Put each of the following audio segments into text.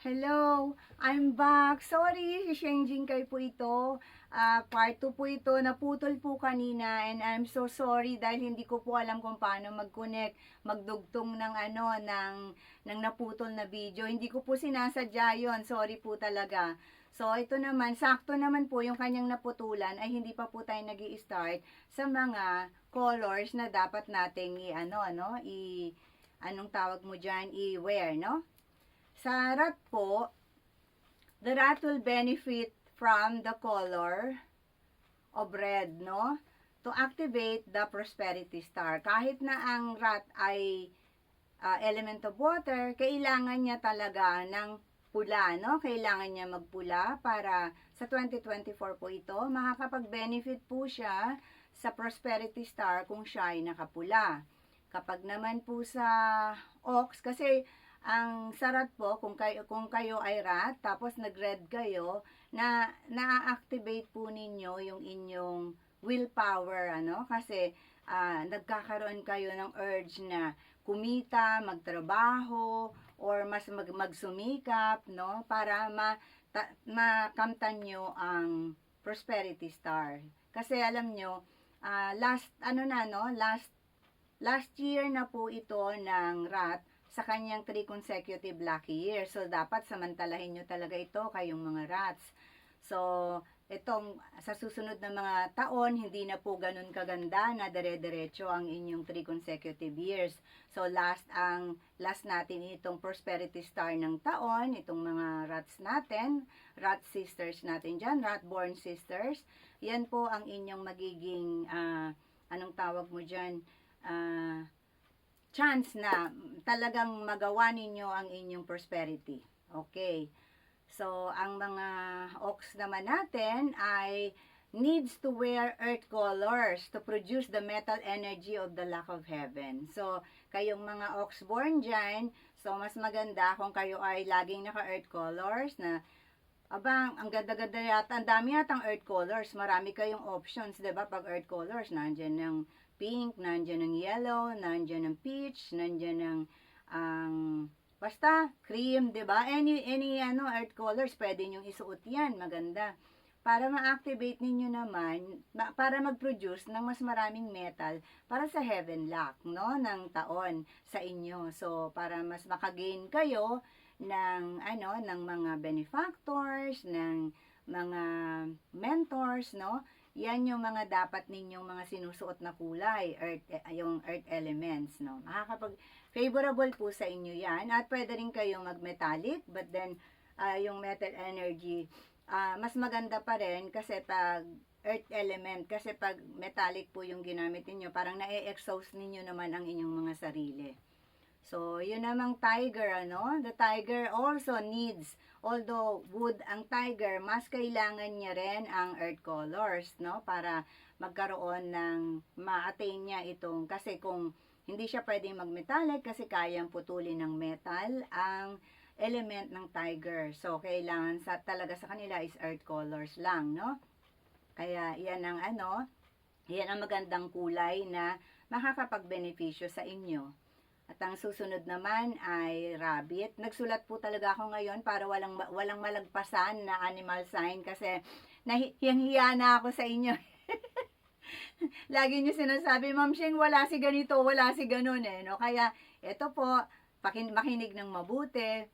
Hello, I'm back. Sorry, changing kay po ito. Ah, part 2 po ito. Naputol po kanina and I'm so sorry dahil hindi ko po alam kung paano mag-connect, magdugtong ng ano, ng, ng naputol na video. Hindi ko po sinasadya yon. Sorry po talaga. So, ito naman, sakto naman po yung kanyang naputulan ay hindi pa po tayo nag start sa mga colors na dapat nating i, ano, ano, i, anong tawag mo dyan, i-wear, no? Sa rat po, the rat will benefit from the color of red, no? To activate the prosperity star. Kahit na ang rat ay ah, element of water, kailangan niya talaga ng pula, no? Kailangan niya magpula para sa 2024 po ito, makakapag-benefit po siya sa prosperity star kung siya ay nakapula. Kapag naman po sa ox, kasi ang sarat po, kung kayo, kung kayo ay rat, tapos nag-red kayo, na na-activate po ninyo yung inyong willpower, ano? Kasi ah, nagkakaroon kayo ng urge na kumita, magtrabaho, or mas mag, magsumikap, no? Para ma, ta, makamtan nyo ang prosperity star. Kasi alam nyo, ah, last, ano na, no? Last, last year na po ito ng rat, sa kanyang 3 consecutive lucky years. So, dapat samantalahin nyo talaga ito kayong mga rats. So, itong sa susunod na mga taon, hindi na po ganun kaganda na dire-diretso ang inyong 3 consecutive years. So, last ang last natin itong prosperity star ng taon, itong mga rats natin, rat sisters natin dyan, rat-born sisters. Yan po ang inyong magiging, ah, anong tawag mo dyan, ah, chance na talagang magawa ninyo ang inyong prosperity. Okay. So, ang mga ox naman natin ay needs to wear earth colors to produce the metal energy of the lack of heaven. So, kayong mga ox born dyan, so mas maganda kung kayo ay laging naka-earth colors na Abang, ang ganda-ganda yata. Ang dami yata ang earth colors. Marami kayong options, 'di ba? Pag earth colors, nandiyan ng pink, nandiyan ng yellow, nandiyan ng peach, nandiyan ng ang basta cream, 'di ba? Any any ano earth colors, pwede niyo isuot 'yan, maganda. Para ma-activate ninyo naman, ma- para mag-produce ng mas maraming metal para sa heaven lock, no, ng taon sa inyo. So, para mas makagain kayo ng ano ng mga benefactors, ng mga mentors, no? Yan yung mga dapat ninyong mga sinusuot na kulay, earth, eh, yung earth elements, no? Makakapag favorable po sa inyo yan at pwede rin kayong mag-metallic but then ah, yung metal energy ah, mas maganda pa rin kasi pag earth element kasi pag metallic po yung ginamit niyo parang na-exhaust ninyo naman ang inyong mga sarili. So, yun namang tiger, ano? The tiger also needs, although wood ang tiger, mas kailangan niya rin ang earth colors, no? Para magkaroon ng ma-attain niya itong, kasi kung hindi siya pwedeng mag-metallic kasi kayang putulin ng metal ang element ng tiger. So, kailangan sa talaga sa kanila is earth colors lang, no? Kaya, yan ang ano, yan ang magandang kulay na makakapag-benepisyo sa inyo. At ang susunod naman ay rabbit. Nagsulat po talaga ako ngayon para walang walang malagpasan na animal sign kasi nahiyang-hiya na ako sa inyo. Lagi niyo sinasabi, Ma'am Sheng, wala si ganito, wala si ganun eh. No? Kaya ito po, pakin makinig ng mabuti.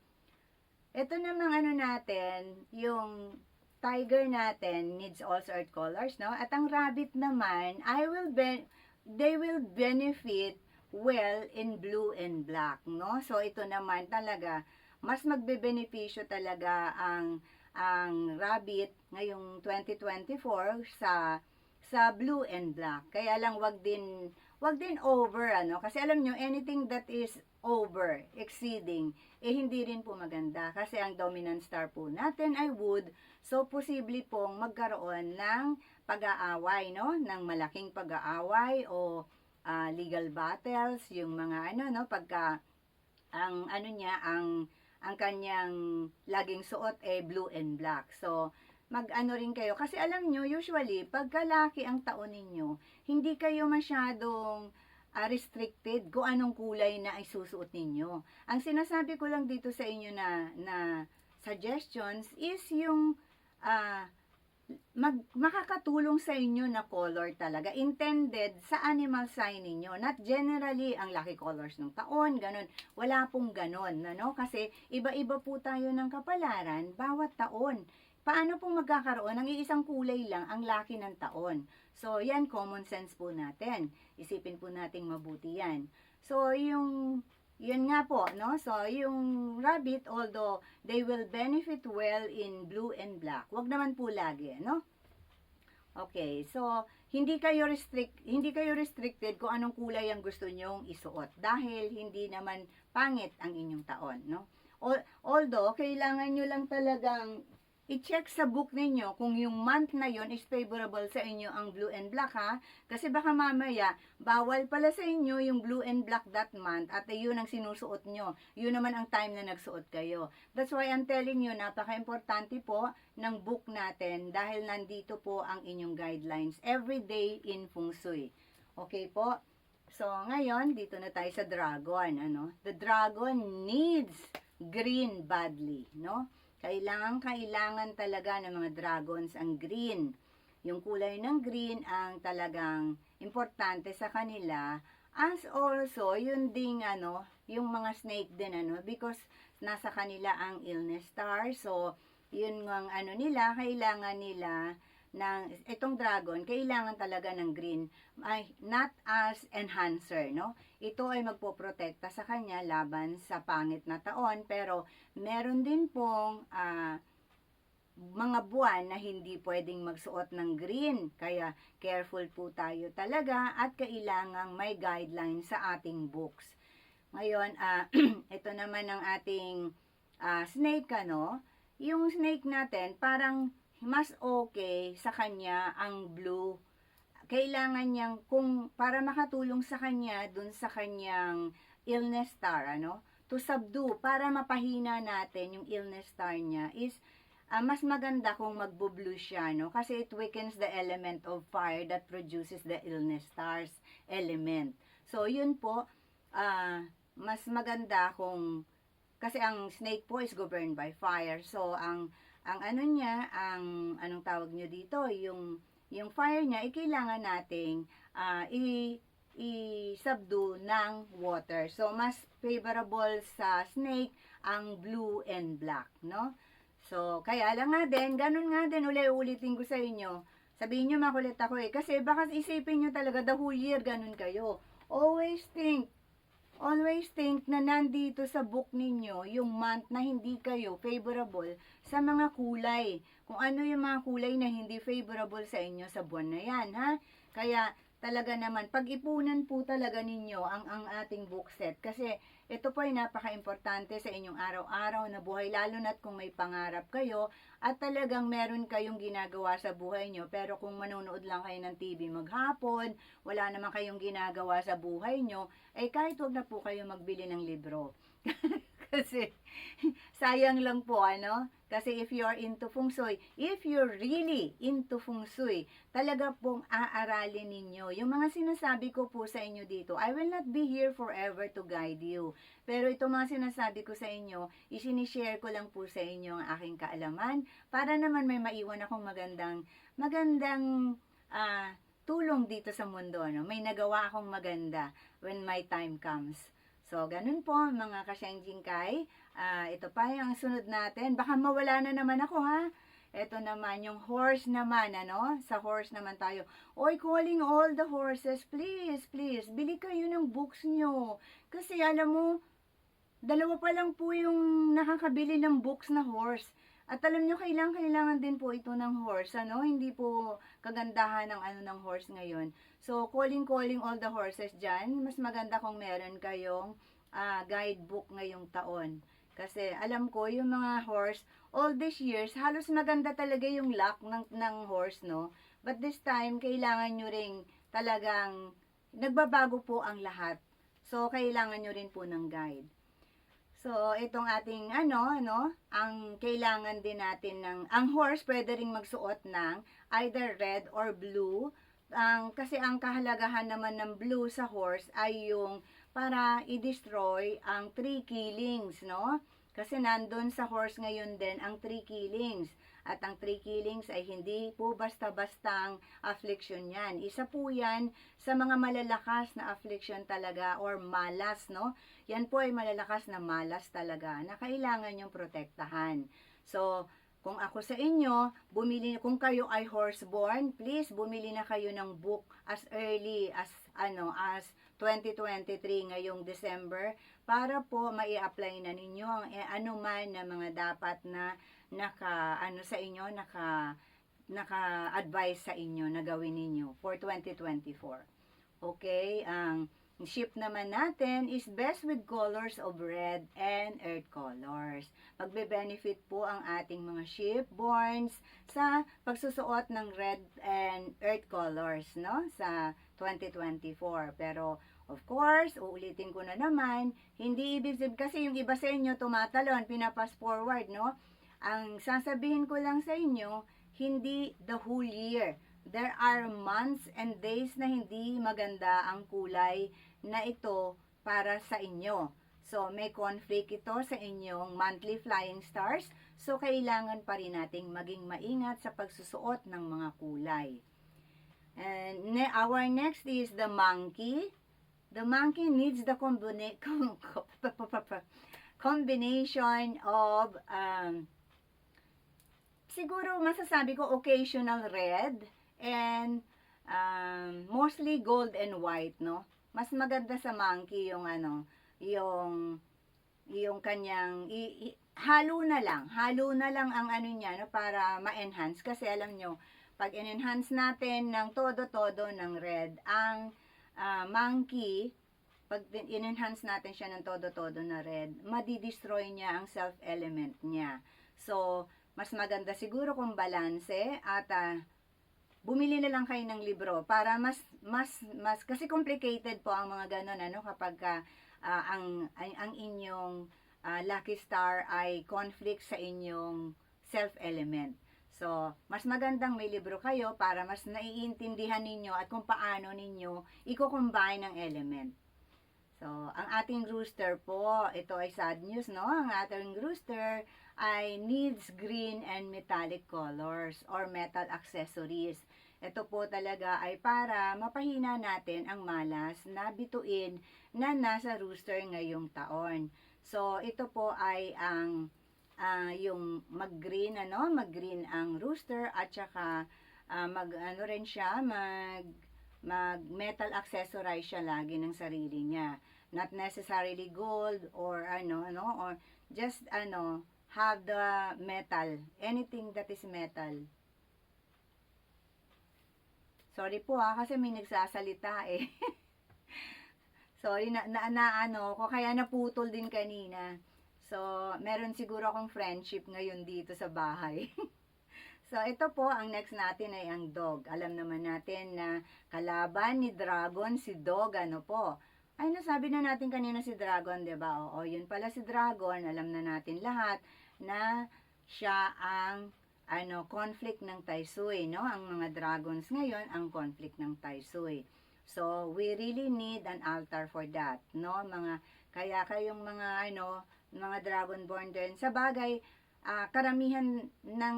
Ito namang ano natin, yung tiger natin needs also earth colors, no? At ang rabbit naman, I will ben they will benefit well in blue and black, no? So ito naman talaga mas magbebenepisyo talaga ang ang rabbit ngayong 2024 sa sa blue and black. Kaya lang wag din wag din over ano kasi alam nyo anything that is over, exceeding, eh hindi rin po maganda kasi ang dominant star po natin ay wood. So posible pong magkaroon ng pag-aaway, no? Ng malaking pag-aaway o ah, legal battles, yung mga ano no, pagka ang ano niya, ang ang kanyang laging suot ay blue and black. So, mag-ano rin kayo. Kasi alam nyo, usually, pag kalaki ang taon ninyo, hindi kayo masyadong ah, restricted kung anong kulay na isusuot ninyo. Ang sinasabi ko lang dito sa inyo na, na suggestions is yung ah, mag, makakatulong sa inyo na color talaga. Intended sa animal sign ninyo. Not generally ang lucky colors ng taon, ganun. Wala pong ganun, ano? Kasi iba-iba po tayo ng kapalaran bawat taon. Paano pong magkakaroon ng iisang kulay lang ang lucky ng taon? So, yan, common sense po natin. Isipin po nating mabuti yan. So, yung yun nga po, no? So, yung rabbit, although they will benefit well in blue and black, wag naman po lagi, no? Okay, so hindi kayo restrict hindi kayo restricted kung anong kulay ang gusto nyong isuot dahil hindi naman pangit ang inyong taon, no? Al- Although kailangan nyo lang talagang i-check sa book ninyo kung yung month na yon is favorable sa inyo ang blue and black ha. Kasi baka mamaya, bawal pala sa inyo yung blue and black that month at yun ang sinusuot nyo. Yun naman ang time na nagsuot kayo. That's why I'm telling you, napaka-importante po ng book natin dahil nandito po ang inyong guidelines every day in Feng Shui. Okay po? So, ngayon, dito na tayo sa dragon, ano? The dragon needs green badly, no? Kailangan, kailangan talaga ng mga dragons ang green. Yung kulay ng green ang talagang importante sa kanila. As also, yun ding ano, yung mga snake din ano, because nasa kanila ang illness star. So, yun ang ano nila, kailangan nila ng itong dragon, kailangan talaga ng green, ay not as enhancer, no? Ito ay magpoprotekta sa kanya laban sa pangit na taon, pero meron din pong ah, mga buwan na hindi pwedeng magsuot ng green. Kaya careful po tayo talaga at kailangang may guideline sa ating books. Ngayon, ah, ito naman ang ating ah, snake, ano? Yung snake natin, parang mas okay sa kanya ang blue. Kailangan niyang, kung para makatulong sa kanya, dun sa kanyang illness star, ano? To subdue, para mapahina natin yung illness star niya is ah, mas maganda kung magbo-blue siya, no? Kasi it weakens the element of fire that produces the illness stars element. So, yun po, ah, mas maganda kung, kasi ang snake po is governed by fire. So, ang, ang ano niya, ang, anong tawag niyo dito, yung, yung fire niya, ay kailangan nating ah, i, i-subdue ng water. So, mas favorable sa snake ang blue and black, no? So, kaya lang nga din, ganun nga din, uli-ulitin ko sa inyo. Sabihin nyo, makulit ako eh. Kasi baka isipin nyo talaga, the whole year, ganun kayo. Always think, always think na nandito sa book ninyo, yung month na hindi kayo favorable sa mga kulay. Kung ano yung mga kulay na hindi favorable sa inyo sa buwan na yan, ha? Kaya, talaga naman, pag-ipunan po talaga ninyo ang, ang ating book set. Kasi, ito po ay napaka-importante sa inyong araw-araw na buhay, lalo na't kung may pangarap kayo at talagang meron kayong ginagawa sa buhay nyo. Pero kung manonood lang kayo ng TV maghapon, wala naman kayong ginagawa sa buhay nyo, eh kahit wag na po kayo magbili ng libro. Kasi, sayang lang po, ano? Kasi if you're into feng shui, if you're really into feng shui, talaga pong aaralin ninyo. Yung mga sinasabi ko po sa inyo dito, I will not be here forever to guide you. Pero ito mga sinasabi ko sa inyo, isinishare ko lang po sa inyo ang aking kaalaman para naman may maiwan akong magandang, magandang ah, tulong dito sa mundo. No? May nagawa akong maganda when my time comes. So, ganun po mga kasyang kay. Ah, ito pa yung sunod natin. Baka mawala na naman ako ha. Ito naman yung horse naman, ano? Sa horse naman tayo. Oy, calling all the horses, please, please, bili kayo ng books nyo. Kasi alam mo, dalawa pa lang po yung nakakabili ng books na horse. At alam nyo, kailangan, kailangan din po ito ng horse, ano? Hindi po kagandahan ng ano ng horse ngayon. So, calling, calling all the horses dyan. Mas maganda kung meron kayong ah, guidebook ngayong taon. Kasi alam ko, yung mga horse, all these years, halos maganda talaga yung luck ng, ng horse, no? But this time, kailangan nyo ring talagang, nagbabago po ang lahat. So, kailangan nyo rin po ng guide. So, itong ating ano, ano, ang kailangan din natin ng, ang horse pwede ring magsuot ng either red or blue ang kasi ang kahalagahan naman ng blue sa horse ay yung para i-destroy ang three killings, no? Kasi nandun sa horse ngayon din ang three killings. At ang three killings ay hindi po basta-bastang affliction yan. Isa po yan sa mga malalakas na affliction talaga or malas, no? Yan po ay malalakas na malas talaga na kailangan yung protektahan. So, kung ako sa inyo, bumili kung kayo ay horseborn, please bumili na kayo ng book as early as ano as 2023 ngayong December para po mai-apply na ninyo ang eh, ano man na mga dapat na naka ano sa inyo naka naka-advise sa inyo na gawin ninyo for 2024. Okay, ang ship naman natin is best with colors of red and earth colors. Magbe-benefit po ang ating mga shipborns sa pagsusuot ng red and earth colors, no? Sa 2024. Pero, of course, uulitin ko na naman, hindi ibig sabihin, kasi yung iba sa inyo tumatalon, pinapas forward, no? Ang sasabihin ko lang sa inyo, hindi the whole year. There are months and days na hindi maganda ang kulay na ito para sa inyo. So, may conflict ito sa inyong monthly flying stars. So, kailangan pa rin nating maging maingat sa pagsusuot ng mga kulay. And ne- our next is the monkey. The monkey needs the combina- com- combination of um, siguro masasabi ko occasional red and um, mostly gold and white, no? Mas maganda sa monkey yung ano, yung yung kanyang i, i- halo na lang, halo na lang ang ano niya no para ma-enhance kasi alam nyo, pag in-enhance natin ng todo-todo ng red ang ah, monkey pag in-enhance natin siya ng todo-todo na red, madidestroy niya ang self-element niya. So, mas maganda siguro kung balanse at ah, bumili na lang kayo ng libro para mas mas mas kasi complicated po ang mga ganun ano kapag ah, ang, ang ang inyong ah, lucky star ay conflict sa inyong self element. So, mas magandang may libro kayo para mas naiintindihan ninyo at kung paano ninyo i-combine ang element. So, ang ating rooster po, ito ay sad news, no? Ang ating rooster ay needs green and metallic colors or metal accessories. Ito po talaga ay para mapahina natin ang malas na bituin na nasa rooster ngayong taon. So, ito po ay ang ah, yung mag-green, ano? Mag-green ang rooster at saka ah, mag, ano rin siya, mag, mag metal accessorize siya lagi ng sarili niya. Not necessarily gold or ano, ano, or just ano, have the metal, anything that is metal. Sorry po ha, kasi may nagsasalita eh. Sorry, na, na, na ano ko, kaya naputol din kanina. So, meron siguro akong friendship ngayon dito sa bahay. so, ito po, ang next natin ay ang dog. Alam naman natin na kalaban ni Dragon si dog, ano po. Ay, nasabi na natin kanina si Dragon, 'di ba? Oo, yun pala si Dragon. Alam na natin lahat na siya ang ano, conflict ng Taisui, no? Ang mga dragons ngayon, ang conflict ng Taisui. So, we really need an altar for that, no? Mga, kaya kayong mga, ano, mga dragonborn din. Sa bagay, ah, karamihan ng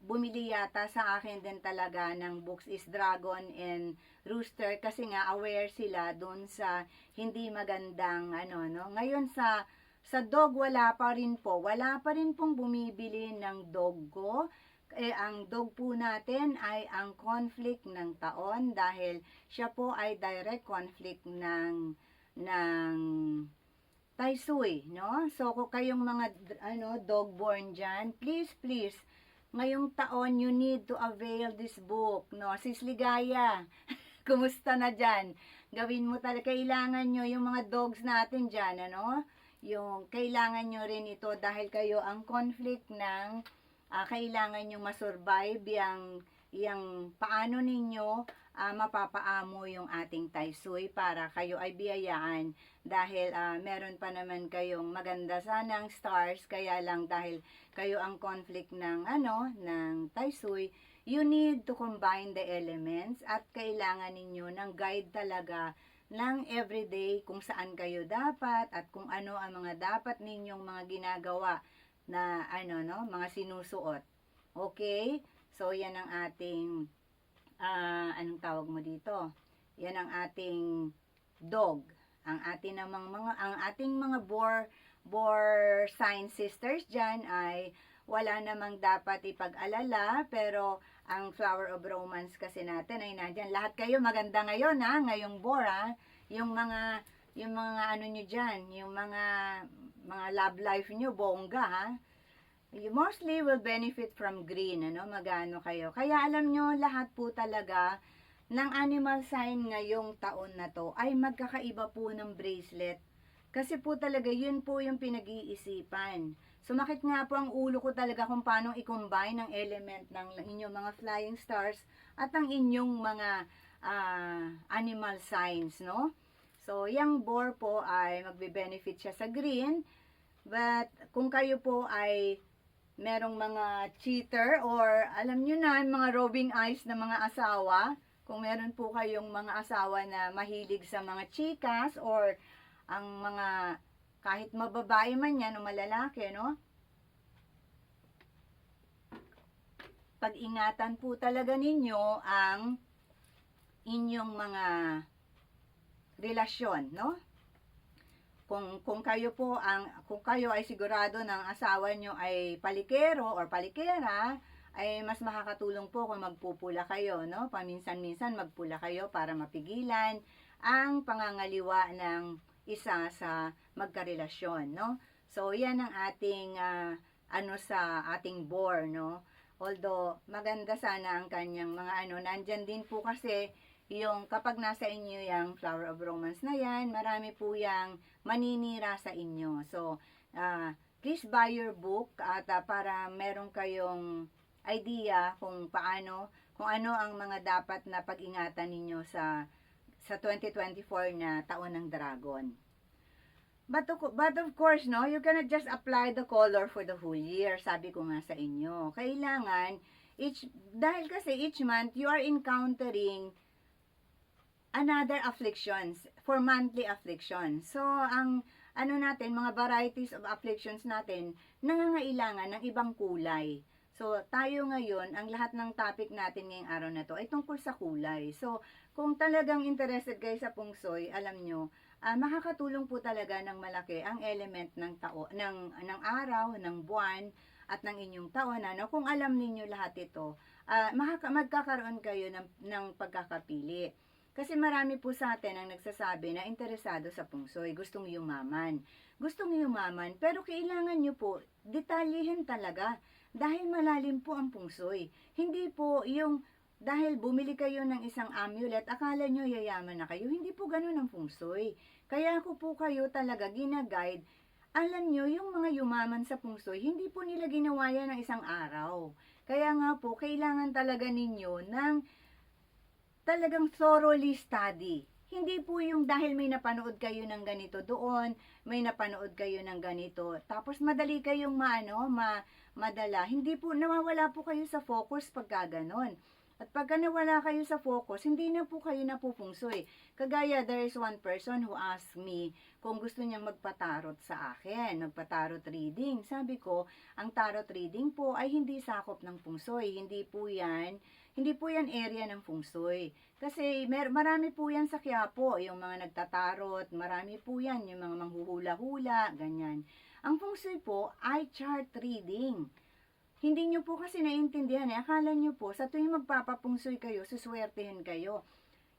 bumili yata sa akin din talaga ng books is Dragon and Rooster kasi nga aware sila doon sa hindi magandang ano no. Ngayon sa sa dog wala pa rin po. Wala pa rin pong bumibili ng dog ko. Eh, ang dog po natin ay ang conflict ng taon dahil siya po ay direct conflict ng ng Taisui, no? So, kung kayong mga, ano, dog born dyan, please, please, ngayong taon, you need to avail this book, no? Sis Ligaya, kumusta na dyan? Gawin mo talaga, kailangan nyo yung mga dogs natin dyan, ano? Yung, kailangan nyo rin ito dahil kayo ang conflict ng, ah, kailangan nyo masurvive yung, yung paano ninyo ah, mapapaamo yung ating taisui para kayo ay biyayaan dahil ah, meron pa naman kayong maganda sanang stars kaya lang dahil kayo ang conflict ng ano ng taisui you need to combine the elements at kailangan ninyo ng guide talaga ng everyday kung saan kayo dapat at kung ano ang mga dapat ninyong mga ginagawa na ano no, mga sinusuot. Okay? So yan ang ating ah, anong tawag mo dito? Yan ang ating dog. Ang ating namang mga ang ating mga bore bore sign sisters diyan ay wala namang dapat ipag-alala pero ang flower of romance kasi natin ay nandiyan. Lahat kayo maganda ngayon ha, ngayong bore ha. Yung mga yung mga ano nyo dyan, yung mga mga love life nyo, bongga ha. You mostly will benefit from green, ano, magano kayo. Kaya alam nyo, lahat po talaga ng animal sign ngayong taon na to ay magkakaiba po ng bracelet. Kasi po talaga yun po yung pinag-iisipan. Sumakit nga po ang ulo ko talaga kung paano i-combine ang element ng inyong mga flying stars at ang inyong mga ah, animal signs, no? So, yung boar po ay magbe-benefit siya sa green. But, kung kayo po ay merong mga cheater or alam nyo na, mga roving eyes na mga asawa, kung meron po kayong mga asawa na mahilig sa mga chikas or ang mga kahit mababae man yan o malalaki, no? Pag-ingatan po talaga ninyo ang inyong mga relasyon, no? Kung kung kayo po ang kung kayo ay sigurado ng asawa nyo ay palikero or palikera, ay mas makakatulong po kung magpupula kayo, no? Paminsan-minsan magpula kayo para mapigilan ang pangangaliwa ng isa sa magkarelasyon, no? So, yan ang ating ah, ano sa ating bore, no? Although, maganda sana ang kanyang mga ano, nandyan din po kasi yung kapag nasa inyo yung flower of romance na yan, marami po yung maninira sa inyo. So, ah, please buy your book at ah, para meron kayong idea kung paano, kung ano ang mga dapat na pag-ingatan ninyo sa sa 2024 na taon ng dragon. But, but of course, no, you cannot just apply the color for the whole year. Sabi ko nga sa inyo. Kailangan, each, dahil kasi each month, you are encountering another afflictions for monthly afflictions. So, ang ano natin, mga varieties of afflictions natin, nangangailangan ng ibang kulay. So, tayo ngayon, ang lahat ng topic natin ngayong araw na to ay tungkol sa kulay. So, kung talagang interested kayo sa pungsoy, alam nyo, ah, makakatulong po talaga ng malaki ang element ng tao, ng, ng araw, ng buwan, at ng inyong taon. Ano? Kung alam ninyo lahat ito, makaka- magkakaroon kayo ng, ng pagkakapili. Kasi marami po sa atin ang nagsasabi na interesado sa pungsoy, gustong yumaman. Gustong yumaman, pero kailangan nyo po, detalyehin talaga. Dahil malalim po ang pungsoy. Hindi po yung dahil bumili kayo ng isang amulet, akala nyo yayaman na kayo. Hindi po ganun ang pungsoy. Kaya ako po kayo talaga ginaguide. Alam nyo, yung mga yumaman sa pungsoy, hindi po nila ginawa yan ng isang araw. Kaya nga po, kailangan talaga ninyo ng talagang thoroughly study. Hindi po yung dahil may napanood kayo ng ganito doon, may napanood kayo ng ganito, tapos madali kayong maano, ma, madala. Hindi po, nawawala po kayo sa focus pagka ganon. At pagka nawala kayo sa focus, hindi na po kayo napupungsoy. Kagaya, there is one person who asked me kung gusto niyang magpatarot sa akin, magpatarot reading. Sabi ko, ang tarot reading po ay hindi sakop ng pungsoy. Hindi po yan, hindi po yan area ng fungsoy. Kasi mer marami po yan sa Quiapo, yung mga nagtatarot, marami po yan, yung mga manghuhula-hula, ganyan. Ang fungsoy po ay chart reading. Hindi nyo po kasi naiintindihan eh. Akala nyo po, sa tuwing magpapapungsoy kayo, suswertehin kayo.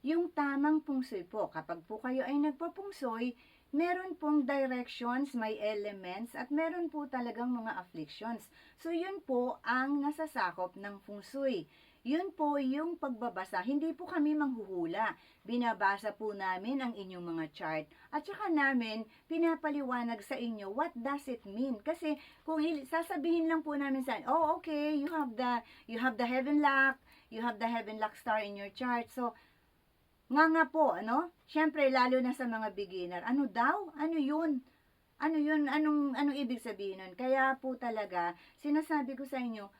Yung tamang pungsoy po, kapag po kayo ay nagpapungsoy, meron pong directions, may elements, at meron po talagang mga afflictions. So, yun po ang nasasakop ng fungsoy. Yun po yung pagbabasa. Hindi po kami manghuhula. Binabasa po namin ang inyong mga chart. At saka namin, pinapaliwanag sa inyo, what does it mean? Kasi, kung sasabihin lang po namin sa oh, okay, you have the, you have the heaven lock, you have the heaven lock star in your chart. So, nga nga po, ano? Siyempre, lalo na sa mga beginner. Ano daw? Ano yun? Ano yun? Anong, anong ibig sabihin nun? Kaya po talaga, sinasabi ko sa inyo,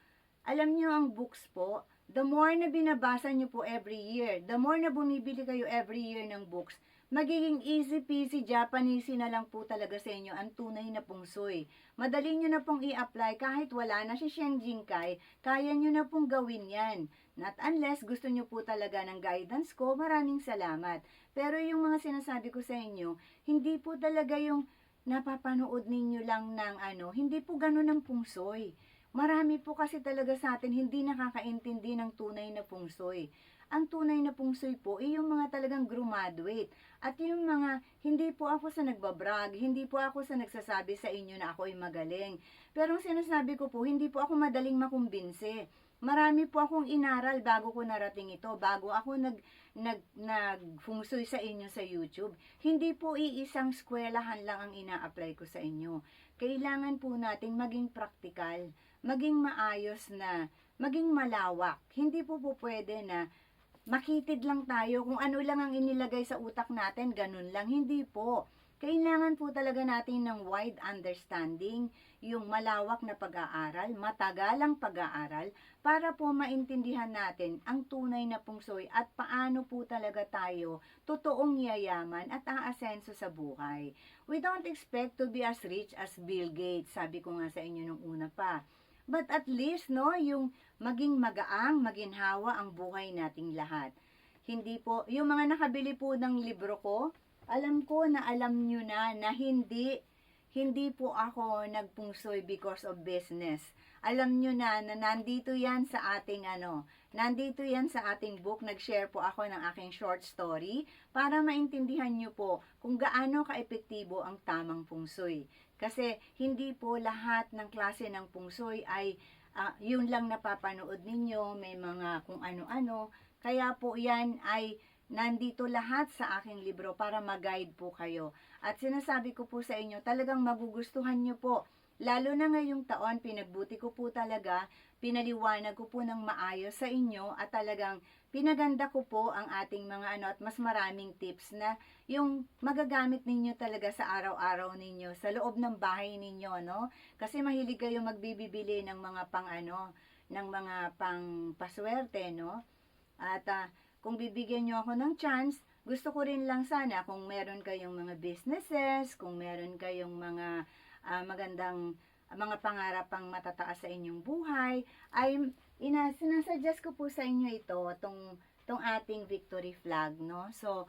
alam nyo ang books po, the more na binabasa nyo po every year, the more na bumibili kayo every year ng books, magiging easy peasy Japanese na lang po talaga sa inyo ang tunay na pungsoy. Madali nyo na pong i-apply kahit wala na si Shen Jinkai, kaya nyo na pong gawin yan. Not unless gusto nyo po talaga ng guidance ko, maraming salamat. Pero yung mga sinasabi ko sa inyo, hindi po talaga yung napapanood ninyo lang ng ano, hindi po ganun ang pungsoy. Marami po kasi talaga sa atin hindi nakakaintindi ng tunay na pungsoy. Ang tunay na pungsoy po ay yung mga talagang graduate. At yung mga, hindi po ako sa nagbabrag, hindi po ako sa nagsasabi sa inyo na ako ay magaling. Pero ang sinasabi ko po, hindi po ako madaling makumbinse. Marami po akong inaral bago ko narating ito, bago ako nag, nag, nagfungsoy sa inyo sa YouTube. Hindi po iisang skwelahan lang ang ina-apply ko sa inyo. Kailangan po nating maging praktikal, maging maayos na, maging malawak. Hindi po po pwede na makitid lang tayo kung ano lang ang inilagay sa utak natin, ganun lang. Hindi po. Kailangan po talaga natin ng wide understanding, yung malawak na pag-aaral, matagalang pag-aaral, para po maintindihan natin ang tunay na pungsoy at paano po talaga tayo totoong yayaman at aasenso sa buhay. We don't expect to be as rich as Bill Gates, sabi ko nga sa inyo nung una pa. But at least, no, yung maging magaang, maginhawa ang buhay nating lahat. Hindi po, yung mga nakabili po ng libro ko, alam ko na alam nyo na na hindi, hindi po ako nagpungsoy because of business. Alam nyo na na nandito yan sa ating ano, nandito yan sa ating book, nag-share po ako ng aking short story para maintindihan nyo po kung gaano kaepektibo ang tamang pungsoy. Kasi hindi po lahat ng klase ng pungsoy ay ah, yun lang napapanood ninyo, may mga kung ano-ano. Kaya po yan ay nandito lahat sa aking libro para mag-guide po kayo. At sinasabi ko po sa inyo, talagang magugustuhan nyo po. Lalo na ngayong taon, pinagbuti ko po talaga, pinaliwanag ko po ng maayos sa inyo at talagang pinaganda ko po ang ating mga ano at mas maraming tips na yung magagamit ninyo talaga sa araw-araw ninyo, sa loob ng bahay ninyo, no? Kasi mahilig kayo magbibibili ng mga pang ano, ng mga pang paswerte, no? At ah, kung bibigyan nyo ako ng chance, gusto ko rin lang sana kung meron kayong mga businesses, kung meron kayong mga ah, magandang mga pangarap pang matataas sa inyong buhay, ay ina, sinasuggest ko po sa inyo ito, tong, tong ating victory flag, no? So,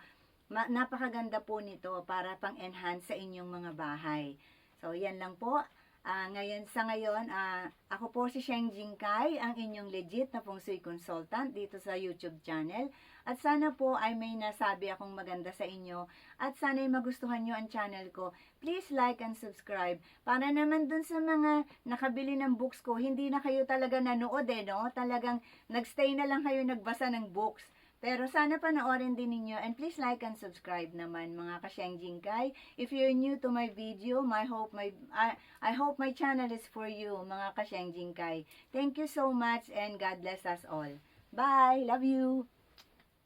ma- napakaganda po nito para pang-enhance sa inyong mga bahay. So, yan lang po. Ah, ngayon sa ngayon, ah, ako po si Sheng Jingkai, ang inyong legit na feng shui consultant dito sa YouTube channel. At sana po ay may nasabi akong maganda sa inyo at sana ay magustuhan nyo ang channel ko. Please like and subscribe para naman dun sa mga nakabili ng books ko, hindi na kayo talaga nanood eh, no? Talagang nagstay na lang kayo nagbasa ng books. Pero sana panoorin din ninyo and please like and subscribe naman mga kasyang Jingkai. If you're new to my video, my hope my I, I hope my channel is for you mga kasyang Jingkai. Thank you so much and God bless us all. Bye. Love you.